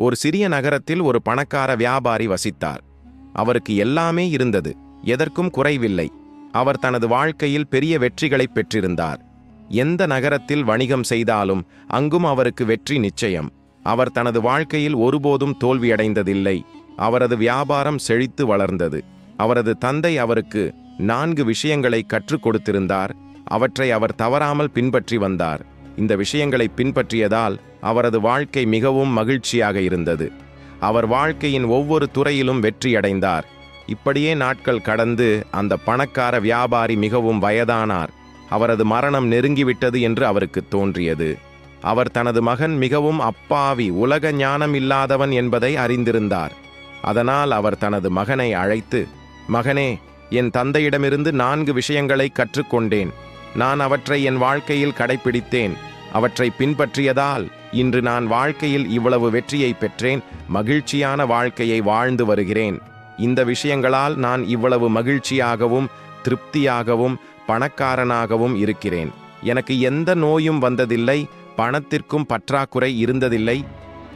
ஒரு சிறிய நகரத்தில் ஒரு பணக்கார வியாபாரி வசித்தார். அவருக்கு எல்லாமே இருந்தது எதற்கும் குறைவில்லை. அவர் தனது வாழ்க்கையில் பெரிய வெற்றிகளைப் பெற்றிருந்தார். எந்த நகரத்தில் வணிகம் செய்தாலும் அங்கும் அவருக்கு வெற்றி நிச்சயம். அவர் தனது வாழ்க்கையில் ஒருபோதும் தோல்வியடைந்ததில்லை. அவரது வியாபாரம் செழித்து வளர்ந்தது. அவரது தந்தை அவருக்கு நான்கு விஷயங்களை கற்றுக் கொடுத்திருந்தார். அவற்றை அவர் தவறாமல் பின்பற்றி வந்தார். இந்த விஷயங்களை பின்பற்றியதால் அவரது வாழ்க்கை மிகவும் மகிழ்ச்சியாக இருந்தது. அவர் வாழ்க்கையின் ஒவ்வொரு துறையிலும் வெற்றியடைந்தார். இப்படியே நாட்கள் கடந்து அந்த பணக்கார வியாபாரி மிகவும் வயதானார். அவரது மரணம் நெருங்கிவிட்டது என்று அவருக்கு தோன்றியது. அவர் தனது மகன் மிகவும் அப்பாவி உலக ஞானம் இல்லாதவன் என்பதை அறிந்திருந்தார். அதனால் அவர் தனது மகனை அழைத்து மகனே என் தந்தையிடமிருந்து நான்கு விஷயங்களை கற்றுக்கொண்டேன். நான் அவற்றை என் வாழ்க்கையில் கடைப்பிடித்தேன். அவற்றை பின்பற்றியதால் இன்று நான் வாழ்க்கையில் இவ்வளவு வெற்றியை பெற்றேன். மகிழ்ச்சியான வாழ்க்கையை வாழ்ந்து வருகிறேன். இந்த விஷயங்களால் நான் இவ்வளவு மகிழ்ச்சியாகவும் திருப்தியாகவும் பணக்காரனாகவும் இருக்கிறேன். எனக்கு எந்த நோயும் வந்ததில்லை பணத்திற்கும் பற்றாக்குறை இருந்ததில்லை.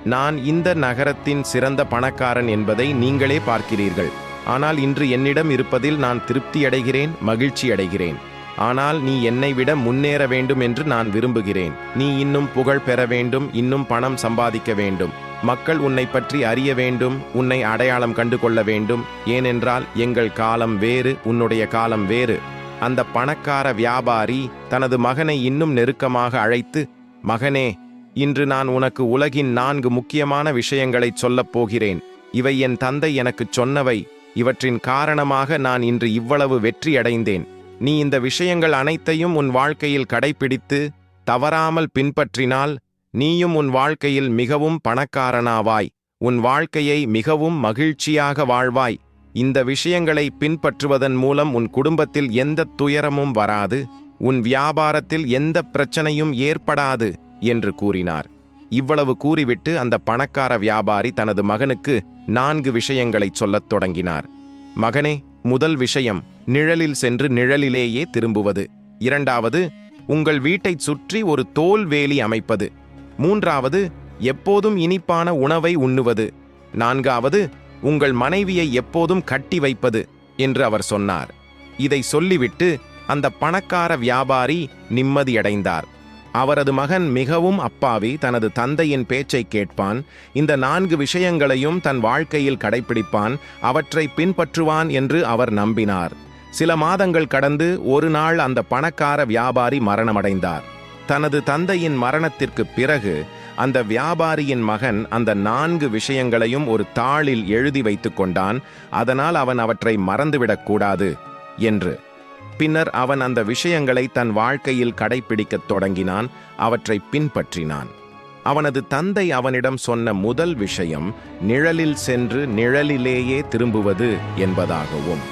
நான் இந்த நகரத்தின் சிறந்த பணக்காரன் என்பதை நீங்களே பார்க்கிறீர்கள். ஆனால் இன்று என்னிடம் இருப்பதில் நான் திருப்தி அடைகிறேன் மகிழ்ச்சி அடைகிறேன் ஆனால் நீ என்னை விட முன்னேற வேண்டும் என்று நான் விரும்புகிறேன். நீ இன்னும் புகழ் பெற வேண்டும் இன்னும் பணம் சம்பாதிக்க வேண்டும். மக்கள் உன்னை பற்றி அறிய வேண்டும் உன்னை அடையாளம் கண்டு கொள்ள வேண்டும். ஏனென்றால் எங்கள் காலம் வேறு உன்னுடைய காலம் வேறு. அந்த பணக்கார வியாபாரி தனது மகனை இன்னும் நெருக்கமாக அழைத்து மகனே இன்று நான் உனக்கு உலகின் நான்கு முக்கியமான விஷயங்களைச் சொல்லப் போகிறேன். இவை என் தந்தை எனக்குச் சொன்னவை. இவற்றின் காரணமாக நான் இன்று இவ்வளவு வெற்றியடைந்தேன். நீ இந்த விஷயங்கள் அனைத்தையும் உன் வாழ்க்கையில் கடைபிடித்து தவறாமல் பின்பற்றினால் நீயும் உன் வாழ்க்கையில் மிகவும் பணக்காரனாவாய். உன் வாழ்க்கையை மிகவும் மகிழ்ச்சியாக வாழ்வாய். இந்த விஷயங்களை பின்பற்றுவதன் மூலம் உன் குடும்பத்தில் எந்த துயரமும் வராது. உன் வியாபாரத்தில் எந்த பிரச்சனையும் ஏற்படாது என்று கூறினார். இவ்வளவு கூறிவிட்டு அந்த பணக்கார வியாபாரி தனது மகனுக்கு நான்கு விஷயங்களைச் சொல்லத் தொடங்கினார். மகனே முதல் விஷயம் நிழலில் சென்று நிழலிலேயே திரும்புவது. இரண்டாவது உங்கள் வீட்டைச் சுற்றி ஒரு தோல் வேலி அமைப்பது. மூன்றாவது எப்போதும் இனிப்பான உணவை உண்ணுவது. நான்காவது உங்கள் மனைவியை எப்போதும் கட்டி வைப்பது என்று அவர் சொன்னார். இதை சொல்லிவிட்டு அந்த பணக்கார வியாபாரி நிம்மதியடைந்தார். அவரது மகன் மிகவும் அப்பாவி தனது தந்தையின் பேச்சை கேட்பான். இந்த நான்கு விஷயங்களையும் தன் வாழ்க்கையில் கடைப்பிடிப்பான் அவற்றை பின்பற்றுவான் என்று அவர் நம்பினார். சில மாதங்கள் கடந்து ஒரு நாள் அந்த பணக்கார வியாபாரி மரணமடைந்தார். தனது தந்தையின் மரணத்திற்கு பிறகு அந்த வியாபாரியின் மகன் அந்த நான்கு விஷயங்களையும் ஒரு தாளில் எழுதி வைத்து கொண்டான். அதனால் அவன் அவற்றை மறந்துவிடக்கூடாது என்று பின்னர் அவன் அந்த விஷயங்களை தன் வாழ்க்கையில் கடைப்பிடிக்கத் தொடங்கினான் அவற்றை பின்பற்றினான். அவனது தந்தை அவனிடம் சொன்ன முதல் விஷயம் நிழலில் சென்று நிழலிலேயே திரும்புவது என்பதாகவும்.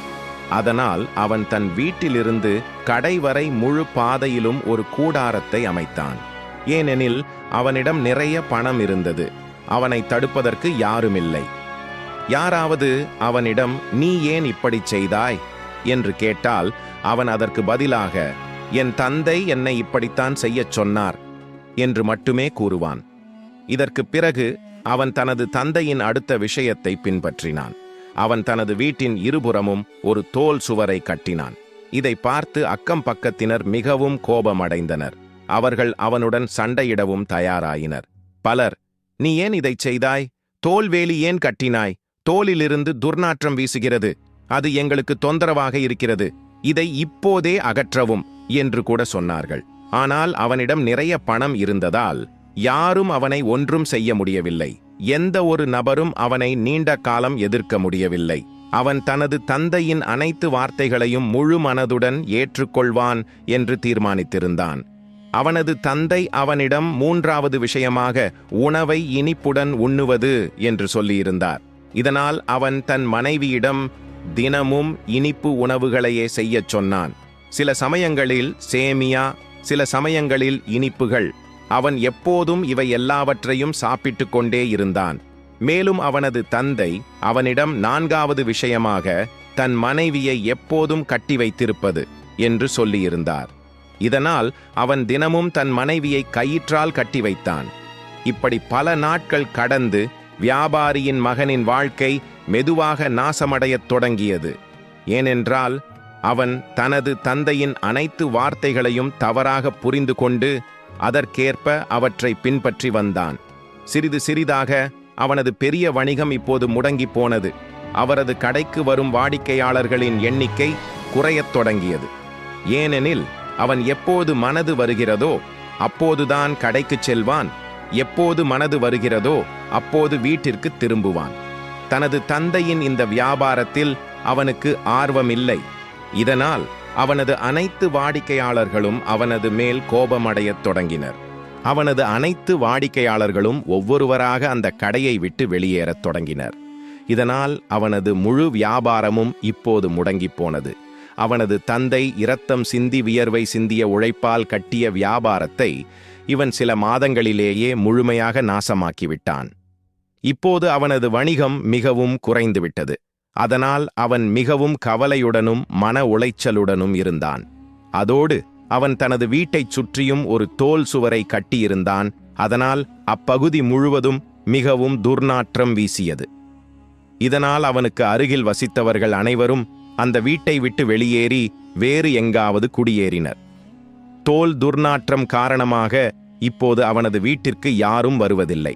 அதனால் அவன் தன் வீட்டிலிருந்து கடை வரை முழு பாதையிலும் ஒரு கூடாரத்தை அமைத்தான். ஏனெனில் அவனிடம் நிறைய பணம் இருந்தது அவனை தடுப்பதற்கு யாருமில்லை. யாராவது அவனிடம் நீ ஏன் இப்படிச் செய்தாய்? என்று கேட்டால் அவன் அதற்கு பதிலாக என் தந்தை என்னை இப்படித்தான் செய்யச் சொன்னார் என்று மட்டுமே கூறுவான். இதற்கு பிறகு அவன் தனது தந்தையின் அடுத்த விஷயத்தை பின்பற்றினான். அவன் தனது வீட்டின் இருபுறமும் ஒரு தோல் சுவரை கட்டினான். இதை பார்த்து அக்கம் பக்கத்தினர் மிகவும் கோபமடைந்தனர். அவர்கள் அவனுடன் சண்டையிடவும் தயாராயினர். பலர் நீ ஏன் இதைச் செய்தாய்? தோல்வேலி ஏன் கட்டினாய்? தோலிலிருந்து துர்நாற்றம் வீசுகிறது. அது எங்களுக்கு தொந்தரவாக இருக்கிறது. இதை இப்போதே அகற்றவும் என்று கூட சொன்னார்கள். ஆனால் அவனிடம் நிறைய பணம் இருந்ததால் யாரும் அவனை ஒன்றும் செய்ய முடியவில்லை. எந்த ஒரு நபரும் அவனை நீண்ட காலம் எதிர்க்க முடியவில்லை. அவன் தனது தந்தையின் அனைத்து வார்த்தைகளையும் முழு மனதுடன் ஏற்றுக்கொள்வான் என்று தீர்மானித்திருந்தான். அவனது தந்தை அவனிடம் மூன்றாவது விஷயமாக உணவை இனிப்புடன் உண்ணுவது என்று சொல்லியிருந்தார். இதனால் அவன் தன் மனைவியிடம் தினமும் இனிப்பு உணவுகளையே செய்யச் சொன்னான். சில சமயங்களில் சேமியா சில சமயங்களில் இனிப்புகள். அவன் எப்போதும் இவை எல்லாவற்றையும் சாப்பிட்டு கொண்டே இருந்தான். மேலும் அவனது தந்தை அவனிடம் நான்காவது விஷயமாக தன் மனைவியை எப்போதும் கட்டி வைத்திருப்பது என்று சொல்லியிருந்தார். இதனால் அவன் தினமும் தன் மனைவியை கயிற்றால் கட்டி வைத்தான். இப்படி பல நாட்கள் கடந்து வியாபாரியின் மகனின் வாழ்க்கை மெதுவாக நாசமடையத் தொடங்கியது. ஏனென்றால் அவன் தனது தந்தையின் அனைத்து வார்த்தைகளையும் தவறாக புரிந்து கொண்டு அதற்கேற்ப அவற்றை பின்பற்றி வந்தான். சிறிது சிறிதாக அவனது பெரிய வணிகம் இப்போது முடங்கிப் போனது. அவரது கடைக்கு வரும் வாடிக்கையாளர்களின் எண்ணிக்கை குறையத் தொடங்கியது. ஏனெனில் அவன் எப்போது மனது வருகிறதோ அப்போதுதான் கடைக்குச் செல்வான். எப்போது மனது வருகிறதோ அப்போது வீட்டிற்கு திரும்புவான். தனது தந்தையின் இந்த வியாபாரத்தில் அவனுக்கு ஆர்வமில்லை. இதனால் அவனது அனைத்து வாடிக்கையாளர்களும் அவனது மேல் கோபமடையத் தொடங்கினர். அவனது அனைத்து வாடிக்கையாளர்களும் ஒவ்வொருவராக அந்த கடையை விட்டு வெளியேறத் தொடங்கினர். இதனால் அவனது முழு வியாபாரமும் இப்போது முடங்கிப் போனது. அவனது தந்தை இரத்தம் சிந்தி வியர்வை சிந்திய உழைப்பால் கட்டிய வியாபாரத்தை இவன் சில மாதங்களிலேயே முழுமையாக நாசமாக்கிவிட்டான். இப்போது அவனது வணிகம் மிகவும் குறைந்துவிட்டது. அதனால் அவன் மிகவும் கவலையுடனும் மன உளைச்சலுடனும் இருந்தான். அதோடு அவன் தனது வீட்டைச் சுற்றியும் ஒரு தோல் சுவரை கட்டியிருந்தான். அதனால் அப்பகுதி முழுவதும் மிகவும் துர்நாற்றம் வீசியது. இதனால் அவனுக்கு அருகில் வசித்தவர்கள் அனைவரும் அந்த வீட்டை விட்டு வெளியேறி வேறு எங்காவது குடியேறினர். தோல் துர்நாற்றம் காரணமாக இப்போது அவனது வீட்டிற்கு யாரும் வருவதில்லை.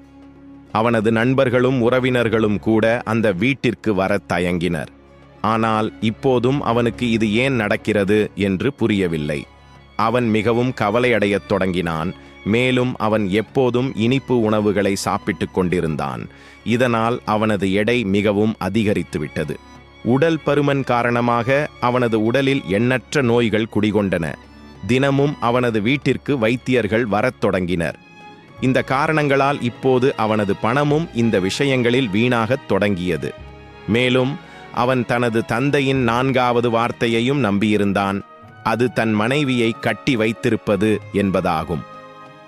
அவனது நண்பர்களும் உறவினர்களும் கூட அந்த வீட்டிற்கு வரத் தயங்கினர். ஆனால் இப்போதும் அவனுக்கு இது ஏன் நடக்கிறது என்று புரியவில்லை. அவன் மிகவும் கவலையடையத் தொடங்கினான். மேலும் அவன் எப்போதும் இனிப்பு உணவுகளை சாப்பிட்டுக் கொண்டிருந்தான். இதனால் அவனது எடை மிகவும் அதிகரித்துவிட்டது உடல் பருமன் காரணமாக அவனது உடலில் எண்ணற்ற நோய்கள் குடிகொண்டன. தினமும் அவனது வீட்டிற்கு வைத்தியர்கள் வரத் தொடங்கினர். இந்த காரணங்களால் இப்போது அவனது பணமும் இந்த விஷயங்களில் வீணாகத் தொடங்கியது. மேலும் அவன் தனது தந்தையின் நான்காவது வார்த்தையையும் நம்பியிருந்தான். அது தன் மனைவியை கட்டி வைத்திருப்பது என்பதாகும்.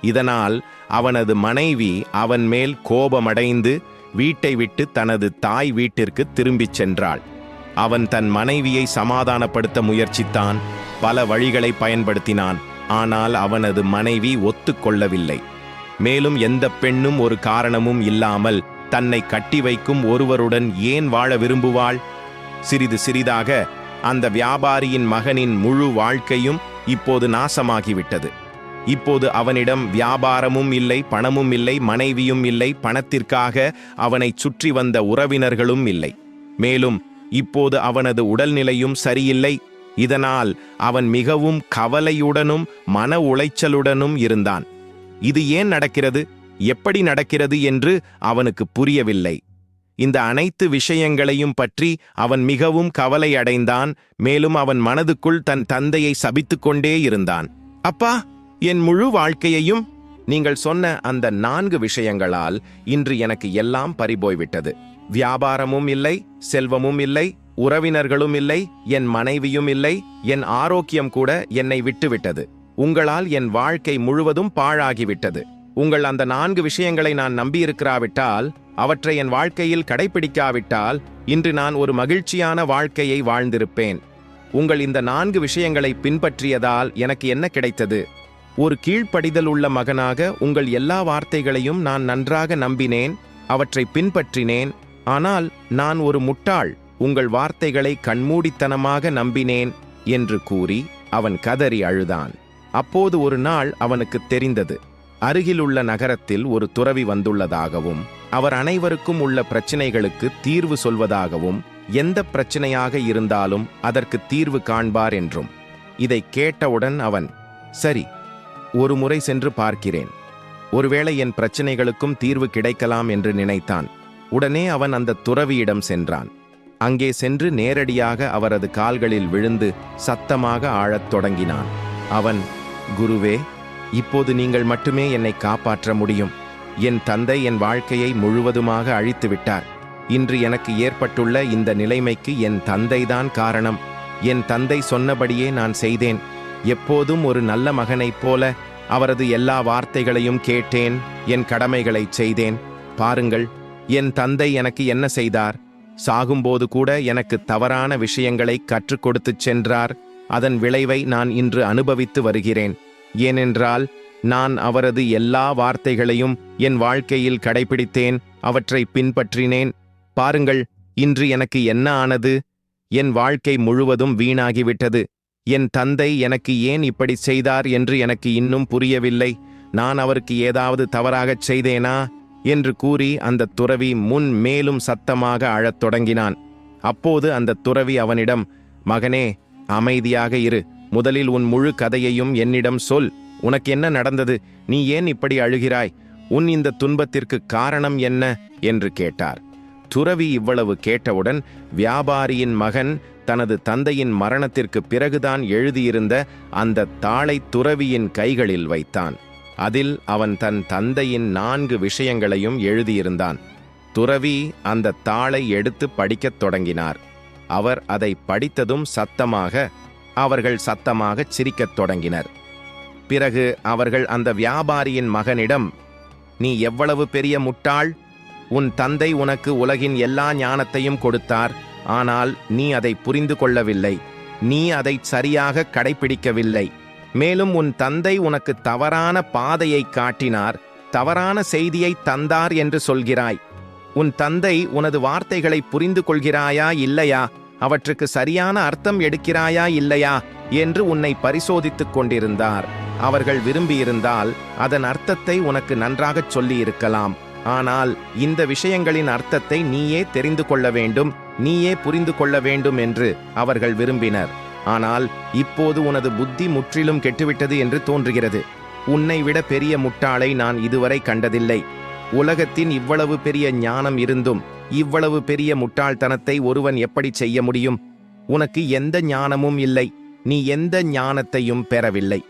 இதனால் அவனது மனைவி அவன் மேல் கோபமடைந்து வீட்டை விட்டு தனது தாய் வீட்டிற்கு திரும்பிச் சென்றாள். அவன் தன் மனைவியை சமாதானப்படுத்த முயற்சித்தான். பல வழிகளை பயன்படுத்தினான். ஆனால் அவனது மனைவி ஒத்துக்கொள்ளவில்லை. மேலும் எந்த பெண்ணும் ஒரு காரணமும் இல்லாமல் தன்னை கட்டி வைக்கும் ஒருவருடன் ஏன் வாழ விரும்புவாள்? சிறிது சிறிதாக அந்த வியாபாரியின் மகனின் முழு வாழ்க்கையும் இப்போது நாசமாகிவிட்டது. இப்போது அவனிடம் வியாபாரமும் இல்லை பணமும் இல்லை மனைவியும் இல்லை பணத்திற்காக அவனைச் சுற்றி வந்த உறவினர்களும் இல்லை. மேலும் இப்போது அவனது உடல்நிலையும் சரியில்லை. இதனால் அவன் மிகவும் கவலையுடனும் மன உளைச்சலுடனும் இருந்தான். இது ஏன் நடக்கிறது? எப்படி நடக்கிறது என்று அவனுக்கு புரியவில்லை. இந்த அனைத்து விஷயங்களையும் பற்றி அவன் மிகவும் கவலை அடைந்தான். மேலும் அவன் மனதுக்குள் தன் தந்தையை சபித்துக்கொண்டே இருந்தான். அப்பா என் முழு வாழ்க்கையையும் நீங்கள் சொன்ன அந்த நான்கு விஷயங்களால் இன்று எனக்கு எல்லாம் பறிபோய்விட்டது. வியாபாரமும் இல்லை செல்வமும் இல்லை உறவினர்களும் இல்லை என் மனைவியும் இல்லை என் ஆரோக்கியம் கூட என்னை விட்டுவிட்டது. உங்களால் என் வாழ்க்கை முழுவதும் பாழாகிவிட்டது. உங்கள் அந்த நான்கு விஷயங்களை நான் நம்பியிருக்கிறாவிட்டால் அவற்றை என் வாழ்க்கையில் கடைபிடிக்காவிட்டால் இன்று நான் ஒரு மகிழ்ச்சியான வாழ்க்கையை வாழ்ந்திருப்பேன். உங்கள் இந்த நான்கு விஷயங்களை பின்பற்றியதால் எனக்கு என்ன கிடைத்தது? ஒரு கீழ்ப்படிதல் உள்ள மகனாக உங்கள் எல்லா வார்த்தைகளையும் நான் நன்றாக நம்பினேன் அவற்றை பின்பற்றினேன் ஆனால் நான் ஒரு முட்டாள் உங்கள் வார்த்தைகளை கண்மூடித்தனமாக நம்பினேன் என்று கூறி அவன் கதறி அழுதான். அப்போது ஒரு நாள் அவனுக்கு தெரிந்தது. அருகிலுள்ள நகரத்தில் ஒரு துறவி வந்துள்ளதாகவும் அவர் அனைவருக்கும் உள்ள பிரச்சினைகளுக்கு தீர்வு சொல்வதாகவும் எந்த பிரச்சனையாக இருந்தாலும் அதற்கு தீர்வு காண்பார் என்றும். இதை கேட்டவுடன் அவன் சரி ஒரு முறை சென்று பார்க்கிறேன். ஒருவேளை என் பிரச்சனைகளுக்கும் தீர்வு கிடைக்கலாம் என்று நினைத்தான். உடனே அவன் அந்த துறவியிடம் சென்றான். அங்கே சென்று நேரடியாக அவரது கால்களில் விழுந்து சத்தமாக ஆழத் தொடங்கினான். அவன் குருவே இப்போது நீங்கள் மட்டுமே என்னை காப்பாற்ற முடியும். என் தந்தை என் வாழ்க்கையை முழுவதுமாக அழித்து விட்டார் இன்று எனக்கு ஏற்பட்டுள்ள இந்த நிலைமைக்கு என் தந்தைதான் காரணம். என் தந்தை சொன்னபடியே நான் செய்தேன். எப்போதும் ஒரு நல்ல மகனைப் போல அவரது எல்லா வார்த்தைகளையும் கேட்டேன் என் கடமைகளைச் செய்தேன். பாருங்கள் என் தந்தை எனக்கு என்ன செய்தார்? சாகும்போது கூட எனக்கு தவறான விஷயங்களை கற்றுக் கொடுத்துச் சென்றார். அதன் விளைவை நான் இன்று அனுபவித்து வருகிறேன். ஏனென்றால் நான் அவரது எல்லா வார்த்தைகளையும் என் வாழ்க்கையில் கடைபிடித்தேன் அவற்றை பின்பற்றினேன். பாருங்கள் இன்று எனக்கு என்ன ஆனது? என் வாழ்க்கை முழுவதும் வீணாகிவிட்டது. என் தந்தை எனக்கு ஏன் இப்படி செய்தார் என்று எனக்கு இன்னும் புரியவில்லை. நான் அவருக்கு ஏதாவது தவறாகச் செய்தேனா? என்று கூறி அந்த துறவி முன் மேலும் சத்தமாக அழத் தொடங்கினான். அப்போது அந்த துறவி அவனிடம் மகனே அமைதியாக இரு. முதலில் உன் முழு கதையையும் என்னிடம் சொல். உனக்கு என்ன நடந்தது? நீ ஏன் இப்படி அழுகிறாய்? உன் இந்த துன்பத்திற்கு காரணம் என்ன? என்று கேட்டார். துறவி இவ்வளவு கேட்டவுடன் வியாபாரியின் மகன் தனது தந்தையின் மரணத்திற்கு பிறகுதான் எழுதியிருந்த அந்த தாளை துறவியின் கைகளில் வைத்தான். அதில் அவன் தன் தந்தையின் நான்கு விஷயங்களையும் எழுதியிருந்தான். துறவி அந்த தாளை எடுத்து படிக்கத் தொடங்கினார். அவர் அதை படித்ததும் சத்தமாக அவர்கள் சத்தமாகச் சிரிக்கத் தொடங்கினர். பிறகு அவர்கள் அந்த வியாபாரியின் மகனிடம் நீ எவ்வளவு பெரிய முட்டாள்? உன் தந்தை உனக்கு உலகின் எல்லா ஞானத்தையும் கொடுத்தார். ஆனால் நீ அதை புரிந்து கொள்ளவில்லை. நீ அதை சரியாக கடைபிடிக்கவில்லை மேலும் உன் தந்தை உனக்கு தவறான பாதையை காட்டினார். தவறான செய்தியை தந்தார் என்று சொல்கிறாய். உன் தந்தை உனது வார்த்தைகளை புரிந்து கொள்கிறாயா இல்லையா? அவற்றுக்கு சரியான அர்த்தம் எடுக்கிறாயா இல்லையா? என்று உன்னை பரிசோதித்துக் கொண்டிருந்தார். அவர்கள் விரும்பியிருந்தால் அதன் அர்த்தத்தை உனக்கு நன்றாகச் சொல்லியிருக்கலாம். ஆனால் இந்த விஷயங்களின் அர்த்தத்தை நீயே தெரிந்து கொள்ள வேண்டும் நீயே புரிந்து கொள்ள வேண்டும் என்று அவர்கள் விரும்பினர். ஆனால் இப்போது உனது புத்தி முற்றிலும் கெட்டுவிட்டது என்று தோன்றுகிறது. உன்னை விட பெரிய முட்டாளை நான் இதுவரை கண்டதில்லை. உலகத்தின் இவ்வளவு பெரிய ஞானம் இருந்தும் இவ்வளவு பெரிய முட்டாள்தனத்தை ஒருவன் எப்படி செய்ய முடியும்? உனக்கு எந்த ஞானமும் இல்லை நீ எந்த ஞானத்தையும் பெறவில்லை.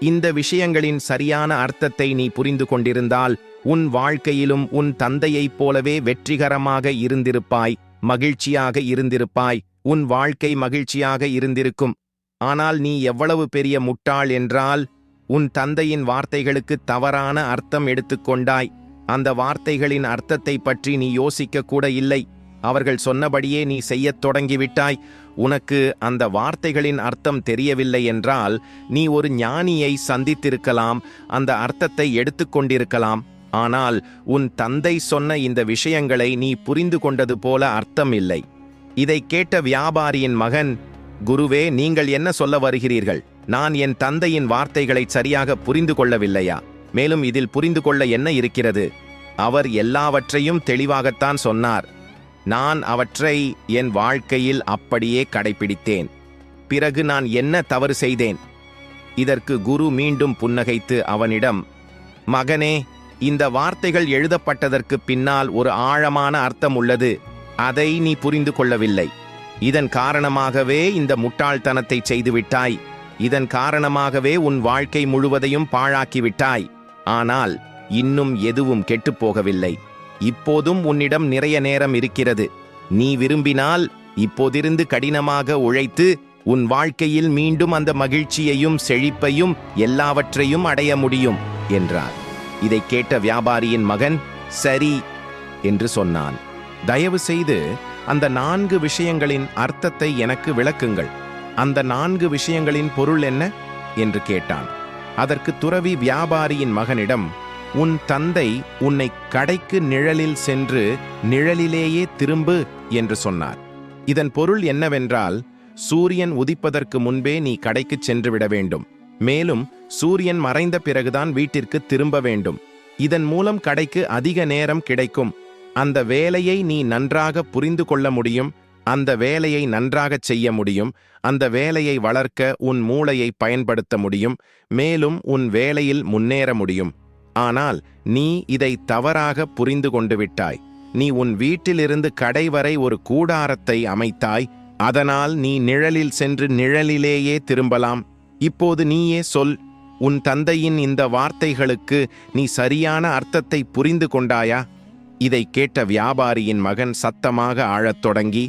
இந்த விஷயங்களின் சரியான அர்த்தத்தை நீ புரிந்து கொண்டிருந்தால் உன் வாழ்க்கையிலும் உன் தந்தையைப் போலவே வெற்றிகரமாக இருந்திருப்பாய் மகிழ்ச்சியாக இருந்திருப்பாய் உன் வாழ்க்கை மகிழ்ச்சியாக இருந்திருக்கும். ஆனால் நீ எவ்வளவு பெரிய முட்டாள் என்றால் உன் தந்தையின் வார்த்தைகளுக்கு தவறான அர்த்தம் எடுத்துக்கொண்டாய் அந்த வார்த்தைகளின் அர்த்தத்தை பற்றி நீ யோசிக்க கூட இல்லை. அவர்கள் சொன்னபடியே நீ செய்யத் தொடங்கிவிட்டாய். உனக்கு அந்த வார்த்தைகளின் அர்த்தம் தெரியவில்லை என்றால் நீ ஒரு ஞானியை சந்தித்திருக்கலாம் அந்த அர்த்தத்தை எடுத்துக்கொண்டிருக்கலாம் ஆனால் உன் தந்தை சொன்ன இந்த விஷயங்களை நீ புரிந்து கொண்டது போல அர்த்தம் இல்லை. இதை கேட்ட வியாபாரியின் மகன் குருவே நீங்கள் என்ன சொல்ல வருகிறீர்கள்? நான் என் தந்தையின் வார்த்தைகளை சரியாக புரிந்து கொள்ளவில்லையா? மேலும் இதில் புரிந்து கொள்ள என்ன இருக்கிறது? அவர் எல்லாவற்றையும் தெளிவாகத்தான் சொன்னார். நான் அவற்றை என் வாழ்க்கையில் அப்படியே கடைபிடித்தேன் பிறகு நான் என்ன தவறு செய்தேன்? இதற்கு குரு மீண்டும் புன்னகைத்து அவனிடம் மகனே இந்த வார்த்தைகள் எழுதப்பட்டதற்கு பின்னால் ஒரு ஆழமான அர்த்தம் உள்ளது. அதை நீ புரிந்து கொள்ளவில்லை. இதன் காரணமாகவே இந்த முட்டாள்தனத்தை செய்துவிட்டாய். இதன் காரணமாகவே உன் வாழ்க்கை முழுவதையும் பாழாக்கிவிட்டாய். ஆனால் இன்னும் எதுவும் கெட்டுப்போகவில்லை. இப்போதும் உன்னிடம் நிறைய நேரம் இருக்கிறது. நீ விரும்பினால் இப்போதிருந்து கடினமாக உழைத்து உன் வாழ்க்கையில் மீண்டும் அந்த மகிழ்ச்சியையும் செழிப்பையும் எல்லாவற்றையும் அடைய முடியும் என்றார். இதை கேட்ட வியாபாரியின் மகன் சரி என்று சொன்னான். தயவு செய்து அந்த நான்கு விஷயங்களின் அர்த்தத்தை எனக்கு விளக்குங்கள். அந்த நான்கு விஷயங்களின் பொருள் என்ன? என்று கேட்டான். அதற்கு துறவி வியாபாரியின் மகனிடம் உன் தந்தை உன்னை கடைக்கு நிழலில் சென்று நிழலிலேயே திரும்பு என்று சொன்னார். இதன் பொருள் என்னவென்றால் சூரியன் உதிப்பதற்கு முன்பே நீ கடைக்கு சென்று விட வேண்டும். மேலும் சூரியன் மறைந்த பிறகுதான் வீட்டிற்கு திரும்ப வேண்டும். இதன் மூலம் கடைக்கு அதிக நேரம் கிடைக்கும். அந்த வேலையை நீ நன்றாக புரிந்து கொள்ள முடியும். அந்த வேலையை நன்றாகச் செய்ய முடியும் அந்த வேலையை வளர்க்க உன் மூளையை பயன்படுத்த முடியும் மேலும் உன் வேலையில் முன்னேற முடியும். ஆனால் நீ இதை தவறாக புரிந்து கொண்டு விட்டாய். நீ உன் வீட்டிலிருந்து கடை வரை ஒரு கூடாரத்தை அமைத்தாய் அதனால் நீ நிழலில் சென்று நிழலிலேயே திரும்பலாம். இப்போது நீயே சொல் உன் தந்தையின் இந்த வார்த்தைகளுக்கு நீ சரியான அர்த்தத்தை புரிந்து கொண்டாயா? இதை கேட்ட வியாபாரியின் மகன் சத்தமாக ஆழத் தொடங்கி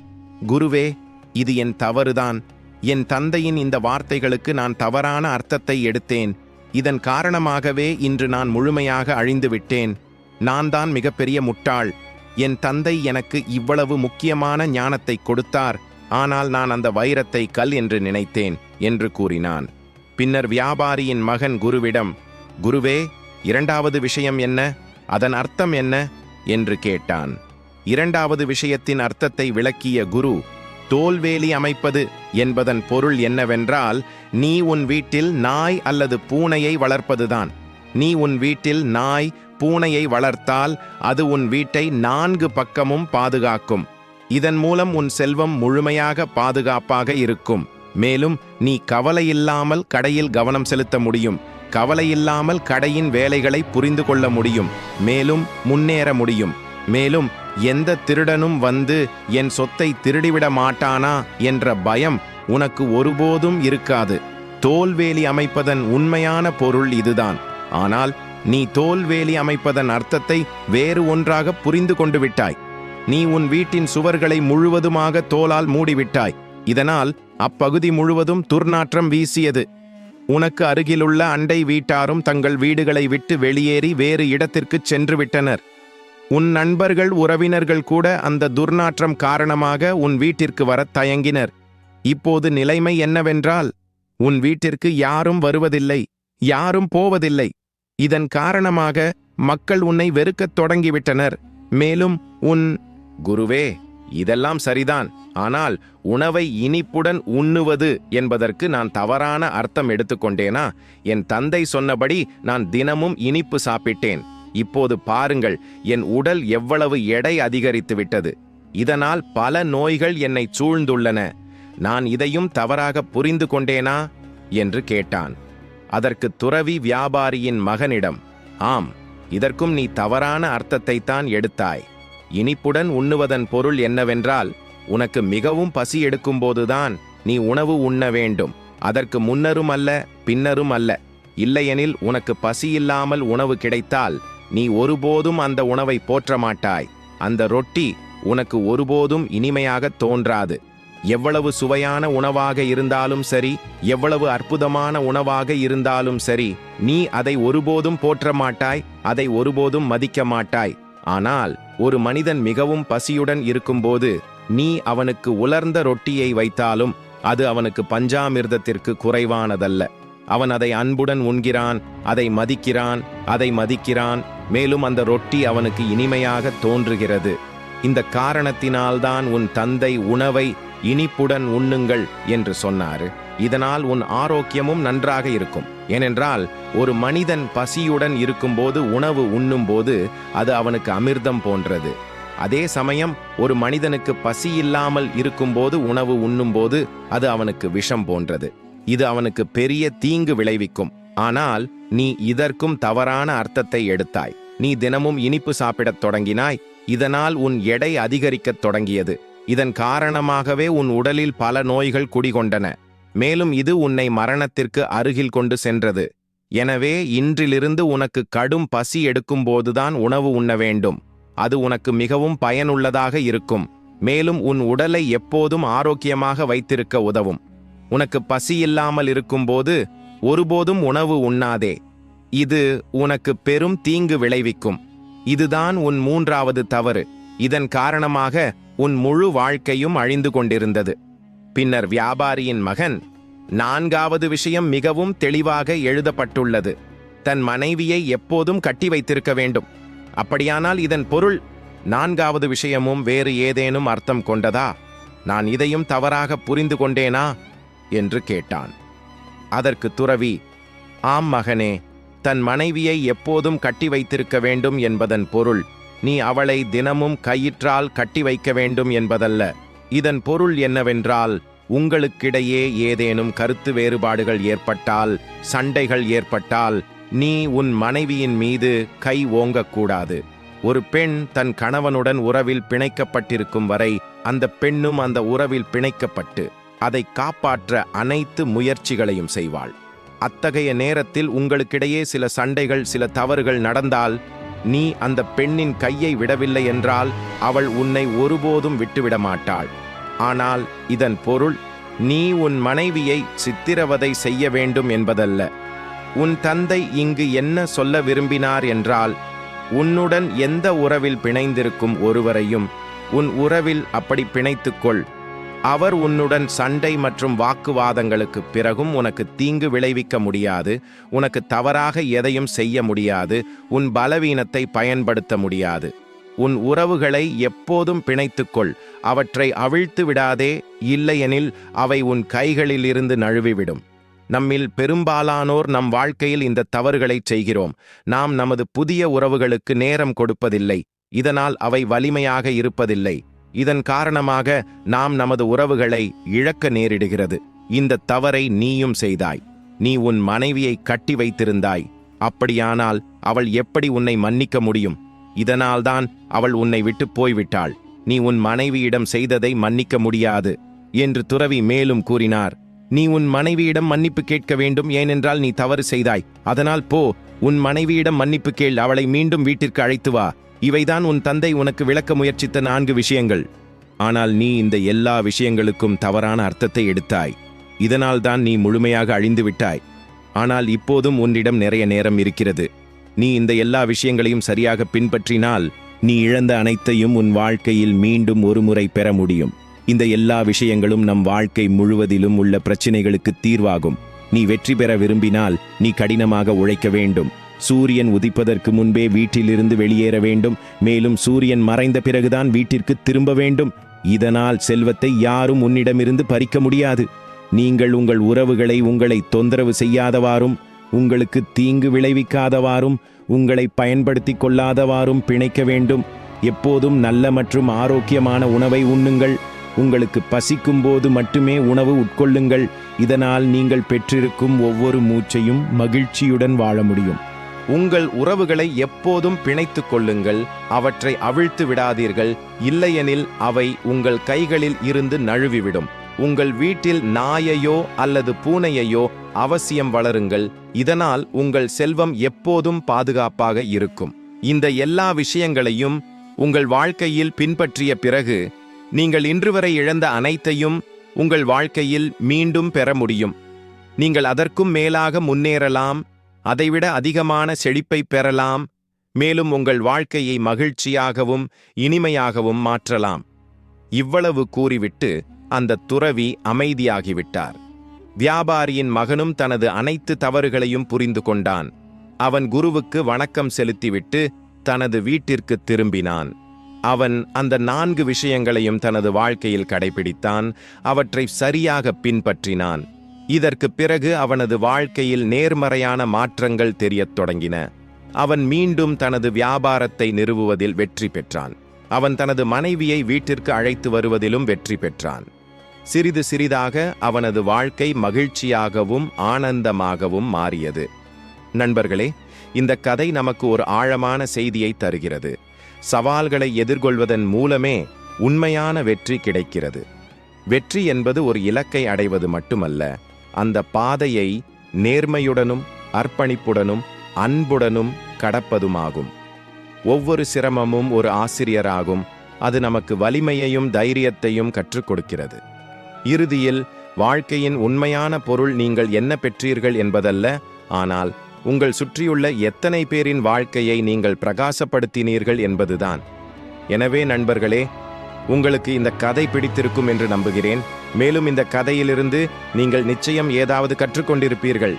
குருவே இது என் தவறுதான். என் தந்தையின் இந்த வார்த்தைகளுக்கு நான் தவறான அர்த்தத்தை எடுத்தேன். இதன் காரணமாகவே இன்று நான் முழுமையாக அழிந்து விட்டேன் நான் தான் மிகப்பெரிய முட்டாள். என் தந்தை எனக்கு இவ்வளவு முக்கியமான ஞானத்தை கொடுத்தார். ஆனால் நான் அந்த வைரத்தை கல் என்று நினைத்தேன் என்று கூறினான். பின்னர் வியாபாரியின் மகன் குருவிடம் குருவே இரண்டாவது விஷயம் என்ன? அதன் அர்த்தம் என்ன? என்று கேட்டான். இரண்டாவது விஷயத்தின் அர்த்தத்தை விளக்கிய குரு தோல்வேலி அமைப்பது என்பதன் பொருள் என்னவென்றால் நீ உன் வீட்டில் நாய் அல்லது பூனையை வளர்ப்பதுதான். நீ உன் வீட்டில் நாய் பூனையை வளர்த்தால் அது உன் வீட்டை நான்கு பக்கமும் பாதுகாக்கும். இதன் மூலம் உன் செல்வம் முழுமையாக பாதுகாப்பாக இருக்கும். மேலும் நீ கவலையில்லாமல் கடையில் கவனம் செலுத்த முடியும். கவலையில்லாமல் கடையின் வேலைகளை புரிந்து கொள்ள முடியும். மேலும் முன்னேற முடியும். மேலும் எந்த திருடனும் வந்து என் சொத்தை திருடிவிட மாட்டானா என்ற பயம் உனக்கு ஒருபோதும் இருக்காது. தோல்வேலி அமைப்பதன் உண்மையான பொருள் இதுதான். ஆனால் நீ தோல்வேலி அமைப்பதன் அர்த்தத்தை வேறு ஒன்றாக புரிந்து கொண்டு விட்டாய். நீ உன் வீட்டின் சுவர்களை முழுவதுமாக தோலால் மூடிவிட்டாய். இதனால் அப்பகுதி முழுவதும் துர்நாற்றம் வீசியது. உனக்கு அருகிலுள்ள அண்டை வீட்டாரும் தங்கள் வீடுகளை விட்டு வெளியேறி வேறு இடத்திற்குச் சென்று விட்டனர் உன் நண்பர்கள் உறவினர்கள் கூட அந்த துர்நாற்றம் காரணமாக உன் வீட்டிற்கு வரத் தயங்கினர். இப்போது நிலைமை என்னவென்றால் உன் வீட்டிற்கு யாரும் வருவதில்லை யாரும் போவதில்லை. இதன் காரணமாக மக்கள் உன்னை வெறுக்கத் தொடங்கிவிட்டனர். மேலும் உன் குருவே இதெல்லாம் சரிதான். ஆனால் உணவை இனிப்புடன் உண்ணுவது என்பதற்கு நான் தவறான அர்த்தம் எடுத்துக்கொண்டேனா? என் தந்தை சொன்னபடி நான் தினமும் இனிப்பு சாப்பிட்டேன். இப்போது பாருங்கள் என் உடல் எவ்வளவு எடை அதிகரித்து விட்டது இதனால் பல நோய்கள் என்னை சூழ்ந்துள்ளன. நான் இதையும் தவறாக புரிந்து கொண்டேனா? என்று கேட்டான். அதற்கு துறவி வியாபாரியின் மகனிடம் ஆம் இதற்கும் நீ தவறான அர்த்தத்தைத்தான் எடுத்தாய். இனிப்புடன் உண்ணுவதன் பொருள் என்னவென்றால் உனக்கு மிகவும் பசி எடுக்கும்போதுதான் நீ உணவு உண்ண வேண்டும். அதற்கு முன்னரும் அல்ல பின்னரும் அல்ல. இல்லையெனில் உனக்கு பசி இல்லாமல் உணவு கிடைத்தால் நீ ஒருபோதும் அந்த உணவை போற்ற மாட்டாய் அந்த ரொட்டி உனக்கு ஒருபோதும் இனிமையாக தோன்றாது. எவ்வளவு சுவையான உணவாக இருந்தாலும் சரி எவ்வளவு அற்புதமான உணவாக இருந்தாலும் சரி நீ அதை ஒருபோதும் போற்ற மாட்டாய் அதை ஒருபோதும் மதிக்க மாட்டாய் ஆனால் ஒரு மனிதன் மிகவும் பசியுடன் இருக்கும்போது நீ அவனுக்கு உலர்ந்த ரொட்டியை வைத்தாலும் அது அவனுக்கு பஞ்சாமிர்தத்திற்கு குறைவானதல்ல. அவன் அதை அன்புடன் உண்கிறான் அதை மதிக்கிறான் அதை மதிக்கிறான் மேலும் அந்த ரொட்டி அவனுக்கு இனிமையாக தோன்றுகிறது. இந்த காரணத்தினால்தான் உன் தந்தை உணவை இனிப்புடன் உண்ணுங்கள் என்று சொன்னார். இதனால் உன் ஆரோக்கியமும் நன்றாக இருக்கும். ஏனென்றால் ஒரு மனிதன் பசியுடன் இருக்கும்போது உணவு உண்ணும்போது அது அவனுக்கு அமிர்தம் போன்றது. அதே சமயம் ஒரு மனிதனுக்கு பசி இல்லாமல் இருக்கும்போது உணவு உண்ணும்போது அது அவனுக்கு விஷம் போன்றது. இது அவனுக்கு பெரிய தீங்கு விளைவிக்கும். ஆனால் நீ இதற்கும் தவறான அர்த்தத்தை எடுத்தாய். நீ தினமும் இனிப்பு சாப்பிடத் தொடங்கினாய். இதனால் உன் எடை அதிகரிக்கத் தொடங்கியது. இதன் காரணமாகவே உன் உடலில் பல நோய்கள் குடிகொண்டன. மேலும் இது உன்னை மரணத்திற்கு அருகில் கொண்டு சென்றது. எனவே இன்றிலிருந்து உனக்கு கடும் பசி எடுக்கும்போதுதான் உணவு உண்ண வேண்டும். அது உனக்கு மிகவும் பயனுள்ளதாக இருக்கும். மேலும் உன் உடலை எப்போதும் ஆரோக்கியமாக வைத்திருக்க உதவும். உனக்கு பசி இல்லாமல் இருக்கும்போது ஒருபோதும் உணவு உண்ணாதே. இது உனக்கு பெரும் தீங்கு விளைவிக்கும். இதுதான் உன் மூன்றாவது தவறு. இதன் காரணமாக உன் முழு வாழ்க்கையும் அழிந்து கொண்டிருந்தது. பின்னர் வியாபாரியின் மகன் நான்காவது விஷயம் மிகவும் தெளிவாக எழுதப்பட்டுள்ளது. தன் மனைவியை எப்போதும் கட்டி வைத்திருக்க வேண்டும். அப்படியானால் இதன் பொருள் நான்காவது விஷயமும் வேறு ஏதேனும் அர்த்தம் கொண்டதா? நான் இதையும் தவறாக புரிந்து கொண்டேனா? என்று கேட்டான். அதற்கு துறவி ஆம் மகனே தன் மனைவியை எப்போதும் கட்டி வைத்திருக்க வேண்டும் என்பதன் பொருள் நீ அவளை தினமும் கயிற்றால் கட்டி வைக்க வேண்டும் என்பதல்ல. இதன் பொருள் என்னவென்றால் உங்களுக்கிடையே ஏதேனும் கருத்து வேறுபாடுகள் ஏற்பட்டால் சண்டைகள் ஏற்பட்டால் நீ உன் மனைவியின் மீது கை ஓங்கக்கூடாது. ஒரு பெண் தன் கணவனுடன் உறவில் பிணைக்கப்பட்டிருக்கும் வரை அந்த பெண்ணும் அந்த உறவில் பிணைக்கப்பட்டு அதை காப்பாற்ற அனைத்து முயற்சிகளையும் செய்வாள். அத்தகைய நேரத்தில் உங்களுக்கிடையே சில சண்டைகள் சில தவறுகள் நடந்தால் நீ அந்த பெண்ணின் கையை விடவில்லை என்றால் அவள் உன்னை ஒருபோதும் விட்டுவிட மாட்டாள் ஆனால் இதன் பொருள் நீ உன் மனைவியை சித்திரவதை செய்ய வேண்டும் என்பதல்ல. உன் தந்தை இங்கு என்ன சொல்ல விரும்பினார் என்றால் உன்னுடன் எந்த உறவில் பிணைந்திருக்கும் ஒருவரையும் உன் உறவில் அப்படி பிணைத்துக்கொள் அவர் உன்னுடன் சண்டை மற்றும் வாக்குவாதங்களுக்கு பிறகும் உனக்கு தீங்கு விளைவிக்க முடியாது உனக்கு தவறாக எதையும் செய்ய முடியாது உன் பலவீனத்தை பயன்படுத்த முடியாது. உன் உறவுகளை எப்போதும் பிணைத்துக்கொள் அவற்றை அவிழ்த்து விடாதே இல்லையெனில் அவை உன் கைகளிலிருந்து நழுவிவிடும். நம்மில் பெரும்பாலானோர் நம் வாழ்க்கையில் இந்த தவறுகளைச் செய்கிறோம். நாம் நமது புதிய உறவுகளுக்கு நேரம் கொடுப்பதில்லை இதனால் அவை வலிமையாக இருப்பதில்லை. இதன் காரணமாக நாம் நமது உறவுகளை இழக்க நேரிடுகிறது. இந்த தவறை நீயும் செய்தாய். நீ உன் மனைவியை கட்டி வைத்திருந்தாய். அப்படியானால் அவள் எப்படி உன்னை மன்னிக்க முடியும்? இதனால்தான் அவள் உன்னை விட்டு போய்விட்டாள். நீ உன் மனைவியிடம் செய்ததை மன்னிக்க முடியாது என்று துறவி மேலும் கூறினார். நீ உன் மனைவியிடம் மன்னிப்பு கேட்க வேண்டும் ஏனென்றால் நீ தவறு செய்தாய். அதனால் போ உன் மனைவியிடம் மன்னிப்பு கேள் அவளை மீண்டும் வீட்டிற்கு அழைத்து வா. இவைதான் உன் தந்தை உனக்கு விளக்க முயற்சித்த நான்கு விஷயங்கள். ஆனால் நீ இந்த எல்லா விஷயங்களுக்கும் தவறான அர்த்தத்தை எடுத்தாய். இதனால்தான் நீ முழுமையாக அழிந்து விட்டாய். ஆனால் இப்போதும் உன்னிடம் நிறைய நேரம் இருக்கிறது. நீ இந்த எல்லா விஷயங்களையும் சரியாக பின்பற்றினால் நீ இழந்த அனைத்தையும் உன் வாழ்க்கையில் மீண்டும் ஒருமுறை பெற முடியும். இந்த எல்லா விஷயங்களும் நம் வாழ்க்கை முழுவதிலும் உள்ள பிரச்சினைகளுக்கு தீர்வாகும். நீ வெற்றி பெற விரும்பினால் நீ கடினமாக உழைக்க வேண்டும். சூரியன் உதிப்பதற்கு முன்பே வீட்டிலிருந்து வெளியேற வேண்டும். மேலும் சூரியன் மறைந்த பிறகுதான் வீட்டிற்கு திரும்ப வேண்டும். இதனால் செல்வத்தை யாரும் உன்னிடமிருந்து பறிக்க முடியாது. நீங்கள் உங்கள் உறவுகளை உங்களை தொந்தரவு செய்யாதவாறும் உங்களுக்கு தீங்கு விளைவிக்காதவாறும் உங்களை பயன்படுத்தி கொள்ளாதவாறும் பிணைக்க வேண்டும். எப்போதும் நல்ல மற்றும் ஆரோக்கியமான உணவை உண்ணுங்கள். உங்களுக்கு பசிக்கும் போது மட்டுமே உணவு உட்கொள்ளுங்கள். இதனால் நீங்கள் பெற்றிருக்கும் ஒவ்வொரு மூச்சையும் மகிழ்ச்சியுடன் வாழ முடியும். உங்கள் உறவுகளை எப்போதும் பிணைத்து கொள்ளுங்கள் அவற்றை அவிழ்த்து விடாதீர்கள் இல்லையெனில் அவை உங்கள் கைகளில் இருந்து நழுவிவிடும். உங்கள் வீட்டில் நாயையோ அல்லது பூனையையோ அவசியம் வளருங்கள் இதனால் உங்கள் செல்வம் எப்போதும் பாதுகாப்பாக இருக்கும். இந்த எல்லா விஷயங்களையும் உங்கள் வாழ்க்கையில் பின்பற்றிய பிறகு நீங்கள் இன்று வரை இழந்த அனைத்தையும் உங்கள் வாழ்க்கையில் மீண்டும் பெற முடியும். நீங்கள் அதற்கும் மேலாக முன்னேறலாம். அதைவிட அதிகமான செழிப்பை பெறலாம் மேலும் உங்கள் வாழ்க்கையை மகிழ்ச்சியாகவும் இனிமையாகவும் மாற்றலாம். இவ்வளவு கூறிவிட்டு அந்த துறவி அமைதியாகிவிட்டார். வியாபாரியின் மகனும் தனது அனைத்து தவறுகளையும் புரிந்து கொண்டான். அவன் குருவுக்கு வணக்கம் செலுத்திவிட்டு தனது வீட்டிற்கு திரும்பினான். அவன் அந்த நான்கு விஷயங்களையும் தனது வாழ்க்கையில் கடைபிடித்தான் அவற்றை சரியாக பின்பற்றினான். இதற்கு பிறகு அவனது வாழ்க்கையில் நேர்மறையான மாற்றங்கள் தெரியத் தொடங்கின. அவன் மீண்டும் தனது வியாபாரத்தை நிறுவுவதில் வெற்றி பெற்றான். அவன் தனது மனைவியை வீட்டிற்கு அழைத்து வருவதிலும் வெற்றி பெற்றான். சிறிது சிறிதாக அவனது வாழ்க்கை மகிழ்ச்சியாகவும் ஆனந்தமாகவும் மாறியது. நண்பர்களே இந்த கதை நமக்கு ஒரு ஆழமான செய்தியை தருகிறது. சவால்களை எதிர்கொள்வதன் மூலமே உண்மையான வெற்றி கிடைக்கிறது. வெற்றி என்பது ஒரு இலக்கை அடைவது மட்டுமல்ல அந்த பாதையை நேர்மையுடனும் அர்ப்பணிப்புடனும் அன்புடனும் கடப்பதுமாகும். ஒவ்வொரு சிரமமும் ஒரு ஆசிரியராகும். அது நமக்கு வலிமையையும் தைரியத்தையும் கற்றுக் கொடுக்கிறது இறுதியில் வாழ்க்கையின் உண்மையான பொருள் நீங்கள் என்ன பெற்றீர்கள் என்பதல்ல ஆனால் உங்கள் சுற்றியுள்ள எத்தனை பேரின் வாழ்க்கையை நீங்கள் பிரகாசப்படுத்தினீர்கள் என்பதுதான். எனவே நண்பர்களே உங்களுக்கு இந்த கதை பிடித்திருக்கும் என்று நம்புகிறேன். மேலும் இந்த கதையிலிருந்து நீங்கள் நிச்சயம் ஏதாவது கற்றுக்கொண்டிருப்பீர்கள்.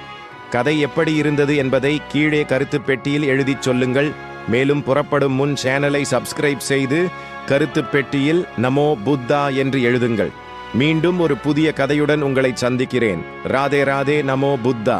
கதை எப்படி இருந்தது என்பதை கீழே கருத்து பெட்டியில் எழுதிச் சொல்லுங்கள். மேலும் புறப்படும் முன் சேனலை சப்ஸ்கிரைப் செய்து கருத்து பெட்டியில் நமோ புத்தா என்று எழுதுங்கள். மீண்டும் ஒரு புதிய கதையுடன் உங்களை சந்திக்கிறேன். ராதே ராதே நமோ புத்தா.